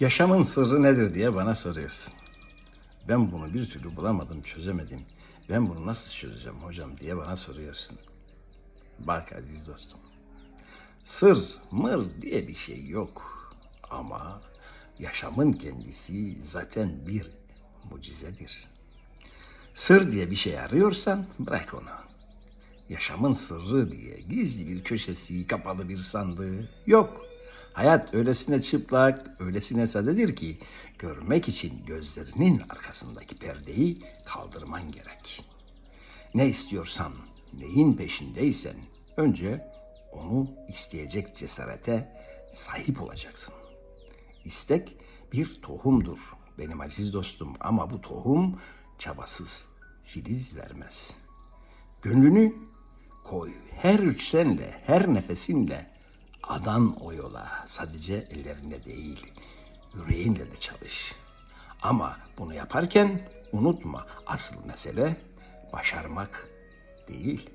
Yaşamın sırrı nedir diye bana soruyorsun. Ben bunu bir türlü bulamadım, çözemedim. Ben bunu nasıl çözeceğim hocam diye bana soruyorsun. Bak aziz dostum. Sır, mır diye bir şey yok. Ama yaşamın kendisi zaten bir mucizedir. Sır diye bir şey arıyorsan bırak onu. Yaşamın sırrı diye gizli bir köşesi, kapalı bir sandığı yok. Hayat öylesine çıplak, öylesine sadedir ki görmek için gözlerinin arkasındaki perdeyi kaldırman gerek. Ne istiyorsan, neyin peşindeysen önce onu isteyecek cesarete sahip olacaksın. İstek bir tohumdur benim aziz dostum ama bu tohum çabasız filiz vermez. Gönlünü koy her üçsenle, her nefesinle adan o yola. Sadece ellerinde değil, yüreğinle de çalış. Ama bunu yaparken unutma asıl mesele başarmak değil.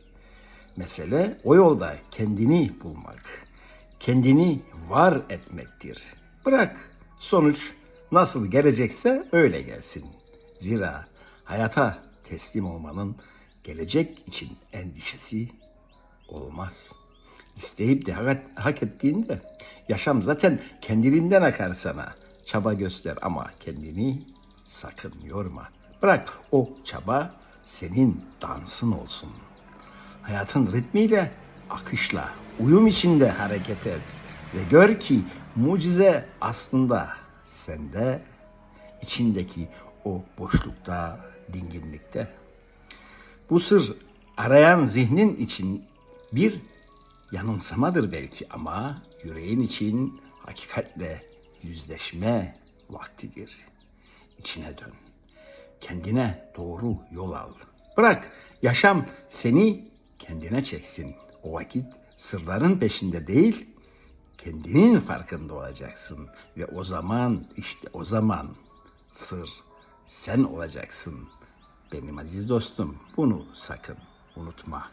Mesele o yolda kendini bulmak, kendini var etmektir. Bırak sonuç nasıl gelecekse öyle gelsin. Zira hayata teslim olmanın gelecek için endişesi olmaz. İsteyip de hak, ettiğinde yaşam zaten kendiliğinden akar sana. Çaba göster ama kendini sakın yorma. Bırak o çaba senin dansın olsun. Hayatın ritmiyle, akışla, uyum içinde hareket et ve gör ki mucize aslında sende, içindeki o boşlukta, dinginlikte. Bu sır arayan zihnin için bir yanılsamadır belki ama yüreğin için hakikatle yüzleşme vaktidir. İçine dön. Kendine doğru yol al. Bırak yaşam seni kendine çeksin. O vakit sırların peşinde değil, kendinin farkında olacaksın. Ve o zaman işte o zaman sır sen olacaksın. Benim aziz dostum bunu sakın unutma.